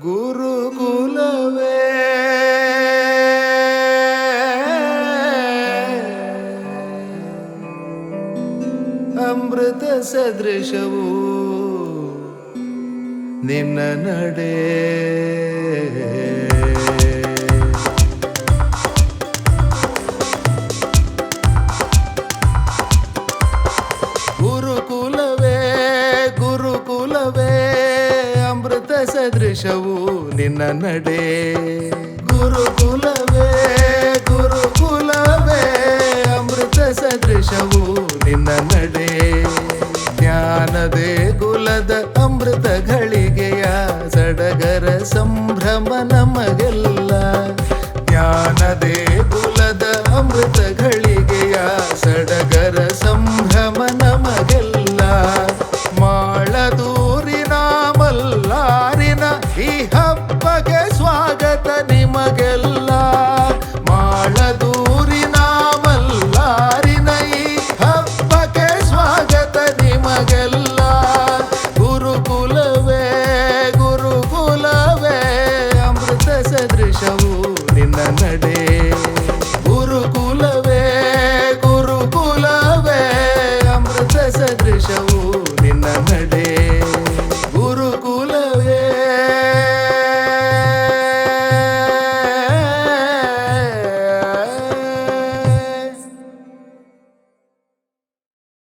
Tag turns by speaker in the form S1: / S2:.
S1: ಗುರುಕುಲವೇ. ಅಮೃತ ಸದೃಶವು ನಿನ್ನ ನಡೆ. ಗುರುಕುಲವೇ ಸದೃಶವು ನಿನ್ನ ನಡೆ. ಗುರುಕುಲವೇ ಗುರುಕುಲವೇ, ಅಮೃತ ಸದೃಶವು ನಿನ್ನ ನಡೆ. ಜ್ಞಾನದೇ ಕುಲದ ಅಮೃತ ಘಳಿಗೆಯ ಸಡಗರ ಸಂಭ್ರಮ ನಮಗೆಲ್ಲ. ಜ್ಞಾನದೇ ಕುಲದ ಅಮೃತ ಘಳಿಗೆಯ నిన్న నడే